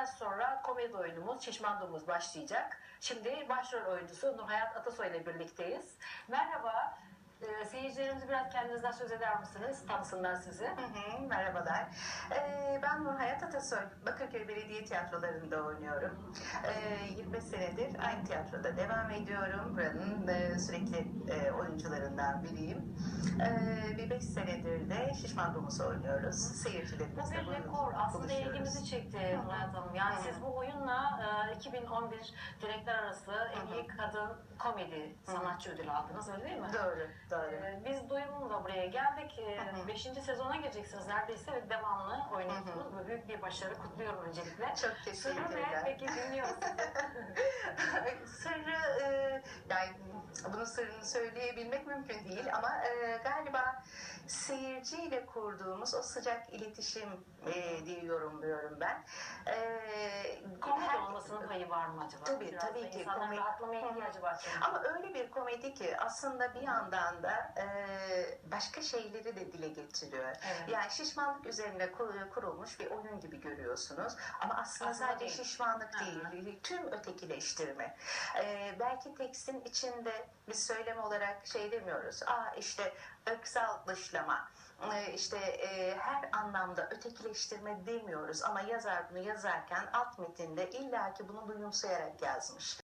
biraz sonra komedi oyunumuz Şişmanlığımız başlayacak. Şimdi başrol oyuncusu Nurhayat Atasoy ile birlikteyiz. Merhaba. Ee, seyircilerimize biraz kendinizden söz eder misiniz? Tanısınlar sizi. Hı hı, Merhabalar. Ee, ben Nurhayat Atasoy. Bakırköy Belediye Tiyatroları'nda oynuyorum. Ee, 25 senedir aynı tiyatroda devam ediyorum. Buranın e, sürekli e, oyuncularından biriyim. Ee, bir 5 senedir de Şişman Domuz oynuyoruz. Bu Seyircilerimizle bir rekor. Aslında ilgimizi çekti. Nurhayat Hanım. Yani Hı. siz bu oyunla e, 2011 Direkler Arası en iyi kadın komedi sanatçı ödülü aldınız öyle değil mi? Doğru, Ee, Biz duyumla buraya geldik. Hı hı. 5. sezona gireceksiniz neredeyse ve devamlı oynuyorsunuz. Bu büyük bir başarı kutluyorum öncelikle. Çok Sırrı ne? Peki dinliyoruz. Sırrı e, yani bunun sırrını söyleyebilmek mümkün değil ama e, galiba seyirciyle kurduğumuz o sıcak iletişim e, diye yorumluyorum ben. E, Komedi her- var mı acaba? Tabii, Biraz tabii ki. Komedi- rahatlamaya Hı hı. ihtiyacı var. Ama öyle bir komedi ki aslında bir yandan da e, başka şeyleri de dile getiriyor. Evet. Yani şişmanlık üzerine kur- kurulmuş bir oyun gibi görüyorsunuz. Ama aslında, Aslında sadece değil. şişmanlık Hı değil, tüm ötekileştirme. E, belki tekstin içinde biz söylem olarak şey demiyoruz. Aa işte ırksal dışlama. E, işte e, her anlamda ötekileştirme demiyoruz ama yazar bunu yazarken alt metinde illaki bunu duyumsayarak yazmış.